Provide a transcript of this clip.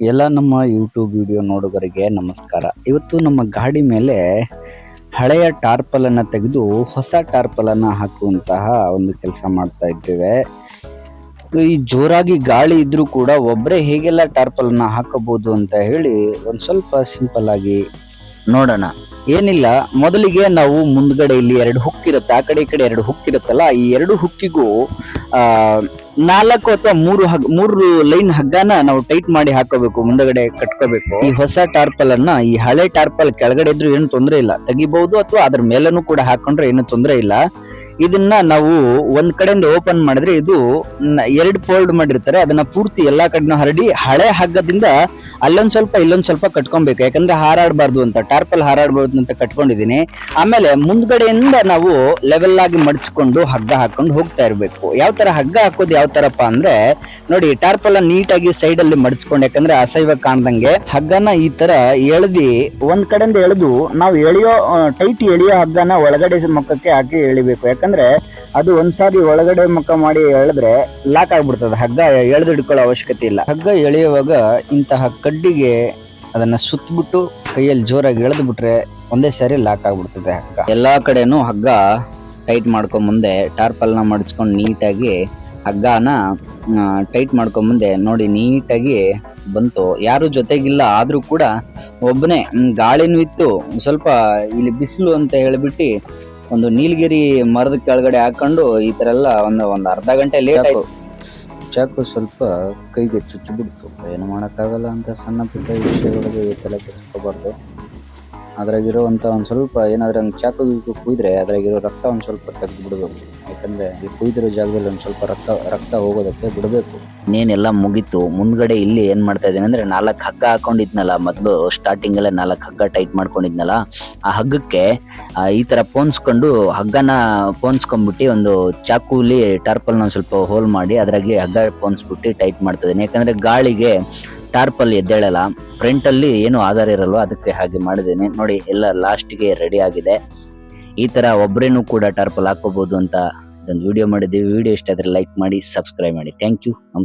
ಎಲ್ಲ ನಮ್ಮ YouTube video ನೋಡುಗರಿಗೆ ನಮಸ್ಕಾರ. ಇವತ್ತು ನಮ್ಮ ಗಾಡಿ ಮೇಲೆ ಹಳೆಯ ಟಾರ್ಪಲನ್ನು ತೆಗೆದು ಹೊಸ ಟಾರ್ಪಲನ್ನು ಹಾಕುವಂತಹ ಒಂದು ಕೆಲಸ ಮಾಡ್ತಾ ಇದ್ದೇವೆ. ಈ ಜೋರಾಗಿ ಗಾಳಿ ಇದ್ದರೂ ಕೂಡ ಒಬ್ಬರೇ ಹೇಗೆಲ್ಲ ಟಾರ್ಪಲನ್ನು ಹಾಕಬಹುದು ಅಂತ ಹೇಳಿ ಒಂದು ಸ್ವಲ್ಪ ಸಿಂಪಲ್ ಆಗಿ ನೋಡೋಣ. ಏನಿಲ್ಲ, ಮೊದಲಿಗೆ ನಾವು ಮುಂದ್ಗಡೆ ಇಲ್ಲಿ ಎರಡು ಹುಕ್ಕಿರುತ್ತೆ ಆ ಕಡೆ ಈ ಕಡೆ ಎರಡು ಹುಕ್ ಇರುತ್ತಲ್ಲ, ಈ ಎರಡು ಹುಕ್ಕಿಗೂ ನಾಲ್ಕು ಅಥವಾ ಮೂರು ಹಗ್, ಮೂರು ಲೈನ್ ಹಗ್ಗನ ನಾವು ಟೈಟ್ ಮಾಡಿ ಹಾಕೋಬೇಕು, ಮುಂದಗಡೆ ಕಟ್ಕೋಬೇಕು. ಈ ಹೊಸ ಟಾರ್ಪಲ್ ಅನ್ನ ಈ ಹಳೆ ಟಾರ್ಪಲ್ ಕೆಳಗಡೆ ಇದ್ರೂ ಏನು ತೊಂದರೆ ಇಲ್ಲ. ತೆಗಿಬಹುದು ಅಥವಾ ಅದ್ರ ಮೇಲೂ ಕೂಡ ಹಾಕೊಂಡ್ರೆ ಏನು ತೊಂದರೆ ಇಲ್ಲ. ಇದನ್ನ ನಾವು ಒಂದ್ ಕಡೆಯಿಂದ ಓಪನ್ ಮಾಡಿದ್ರೆ ಇದು ಎರಡು ಫೋಲ್ಡ್ ಮಾಡಿರ್ತಾರೆ. ಅದನ್ನ ಪೂರ್ತಿ ಎಲ್ಲಾ ಕಡೆನೂ ಹರಡಿ ಹಳೆ ಹಗ್ಗದಿಂದ ಅಲ್ಲೊಂದ್ ಸ್ವಲ್ಪ ಇಲ್ಲೊಂದ್ ಸ್ವಲ್ಪ ಕಟ್ಕೊಬೇಕು. ಯಾಕಂದ್ರೆ ಹಾರಾಡಬಾರ್ದು ಅಂತ ಟಾರ್ಪಲ್ ಹಾರಾಡಬಾರ್ದು ಅಂತ ಕಟ್ಕೊಂಡಿದೀನಿ ಆಮೇಲೆ ಮುಂದ್ಗಡೆಯಿಂದ ನಾವು ಲೆವೆಲ್ ಆಗಿ ಮಡಚ್ಕೊಂಡು ಹಗ್ಗ ಹಾಕೊಂಡು ಹೋಗ್ತಾ ಇರ್ಬೇಕು. ಯಾವ ತರ ಹಗ್ಗ ಹಾಕೋದು ಯಾವ ತರಪ್ಪ ಅಂದ್ರೆ, ನೋಡಿ ಟಾರ್ಪಲ್ ನೀಟಾಗಿ ಸೈಡ್ ಅಲ್ಲಿ ಮಡಚ್ಕೊಂಡು, ಯಾಕಂದ್ರೆ ಅಸೈವ ಕಾಣ್ದಂಗೆ ಹಗ್ಗನ ಈ ತರ ಎಳ್ದಿ ಒಂದ್ ಕಡೆಯಿಂದ ಎಳೆದು ನಾವು ಎಳೆಯೋ ಟೈಟ್ ಎಳೆಯೋ ಹಗ್ಗನ ಒಳಗಡೆ ಮುಖಕ್ಕೆ ಹಾಕಿ ಎಳಿಬೇಕು. ಯಾಕಂದ್ರೆ ಅದು ಒಂದ್ಸಾರಿ ಒಳಗಡೆ ಮುಖ ಮಾಡಿ ಎಳೆದ್ರೆ ಲಾಕ್ ಆಗ್ಬಿಡ್ತದೆ. ಹಗ್ಗ ಎಳೆದು ಹಿಡ್ಕೊಳ್ಳೋ ಅವಶ್ಯಕತೆ ಇಲ್ಲ. ಹಗ್ಗ ಎಳೆಯುವಾಗ ಇಂತಹ ಕಡ್ಡಿಗೆ ಅದನ್ನ ಸುತ್ತಬಿಟ್ಟು ಕೈಯಲ್ಲಿ ಜೋರಾಗಿ ಎಳೆದು ಬಿಟ್ರೆ ಒಂದೇ ಸಾರಿ ಲಾಕ್ ಆಗ್ಬಿಡ್ತದೆ ಹಗ್ಗ. ಎಲ್ಲಾ ಕಡೆನೂ ಹಗ್ಗ ಟೈಟ್ ಮಾಡ್ಕೊಂಡ್ ಮುಂದೆ ಟಾರ್ಪಲ್ನ ಮಡಚ್ಕೊಂಡು ನೀಟಾಗಿ ಹಗ್ಗನ ಟೈಟ್ ಮಾಡ್ಕೊಂಡ್ ಮುಂದೆ ನೋಡಿ ನೀಟಾಗಿ ಬಂತು. ಯಾರು ಜೊತೆಗಿಲ್ಲ ಆದ್ರೂ ಕೂಡ ಒಬ್ಬನೇ ಗಾಳಿನೂ ಇತ್ತು. ಸ್ವಲ್ಪ ಇಲ್ಲಿ ಬಿಸಿಲು ಅಂತ ಹೇಳ್ಬಿಟ್ಟು ಒಂದು ನೀಲಗಿರಿ ಮರದ ಕೆಳಗಡೆ ಹಾಕೊಂಡು ಈ ತರ ಎಲ್ಲ ಒಂದು ಒಂದು ಅರ್ಧ ಗಂಟೆ ಲೇಟ್ ಆಯ್ತು. ಚಾಕು ಸ್ವಲ್ಪ ಕೈಗೆ ಚುಚ್ಚು ಬಿಡ್ತು. ಏನು ಮಾಡೋಕ್ಕಾಗಲ್ಲ ಅಂತ ಸಣ್ಣ ಪುಟ್ಟ ವಿಷಯಗಳಿಗೆ ತಲೆ ಕೆಡಿಸ್ಕೋಬಾರ್ದು. ಅದ್ರಾಗಿರುವಂತ ಒಂದು ಸ್ವಲ್ಪ ಏನಾದ್ರೂ ಹಂಗೆ ಚಾಕು ಕುಯ್ದ್ರೆ ಅದ್ರಾಗಿರೋ ರಕ್ತ ಒಂದು ಸ್ವಲ್ಪ ತೆಗೆದು ಬಿಡಬೇಕು ಯಾಕಂದ್ರೆ ಈ ಕುಯ್ದಿರೋ ಜಾಗದಲ್ಲಿ ಒಂದು ಸ್ವಲ್ಪ ರಕ್ತ ರಕ್ತ ಹೋಗೋದಕ್ಕೆ ಬಿಡಬೇಕು. ಇನ್ನೇನೆಲ್ಲ ಮುಗೀತು. ಮುಂದ್ಗಡೆ ಇಲ್ಲಿ ಏನ್ ಮಾಡ್ತಾ ಇದ್ದೀನಿ ಅಂದ್ರೆ ನಾಲ್ಕು ಹಗ್ಗ ಹಾಕೊಂಡಿದ್ನಲ್ಲ, ಮೊದಲು ಸ್ಟಾರ್ಟಿಂಗ್ ಅಲ್ಲೇ ನಾಲ್ಕು ಹಗ್ಗ ಟೈಟ್ ಮಾಡ್ಕೊಂಡಿದ್ನಲ್ಲ, ಆ ಹಗ್ಗಕ್ಕೆ ಈ ತರ ಪೋನ್ಸ್ಕೊಂಡು ಹಗ್ಗನ ಪೋನ್ಸ್ಕೊಂಡ್ಬಿಟ್ಟು ಒಂದು ಚಾಕುಲಿ ಟಾರ್ಪಲ್ನ ಒಂದ್ ಸ್ವಲ್ಪ ಹೋಲ್ ಮಾಡಿ ಅದ್ರಾಗೆ ಹಗ್ಗ ಪೋನ್ಸ್ಬಿಟ್ಟು ಟೈಟ್ ಮಾಡ್ತಾ ಇದೀನಿ ಯಾಕಂದ್ರೆ ಗಾಳಿಗೆ ಟಾರ್ಪಲ್ ಎದ್ದೇಳಲ್ಲ ಫ್ರಂಟ್ ಅಲ್ಲಿ ಏನು ಆಧಾರ ಇರಲ್ವ ಅದಕ್ಕೆ ಹಾಗೆ ಮಾಡಿದ್ದೇನೆ. ನೋಡಿ, ಎಲ್ಲ ಲಾಸ್ಟ್ಗೆ ರೆಡಿ ಆಗಿದೆ. ಈ ತರ ಒಬ್ಬರೇನು ಕೂಡ ಟಾರ್ಪಲ್ ಹಾಕೋಬಹುದು ಅಂತ ಇದೊಂದು ವಿಡಿಯೋ ಮಾಡಿದ್ದೀವಿ. ವಿಡಿಯೋ ಇಷ್ಟ ಆದರೆ ಲೈಕ್ ಮಾಡಿ ಸಬ್ಸ್ಕ್ರೈಬ್ ಮಾಡಿ. ಥ್ಯಾಂಕ್ ಯು ನಮಸ್ಕಾರ.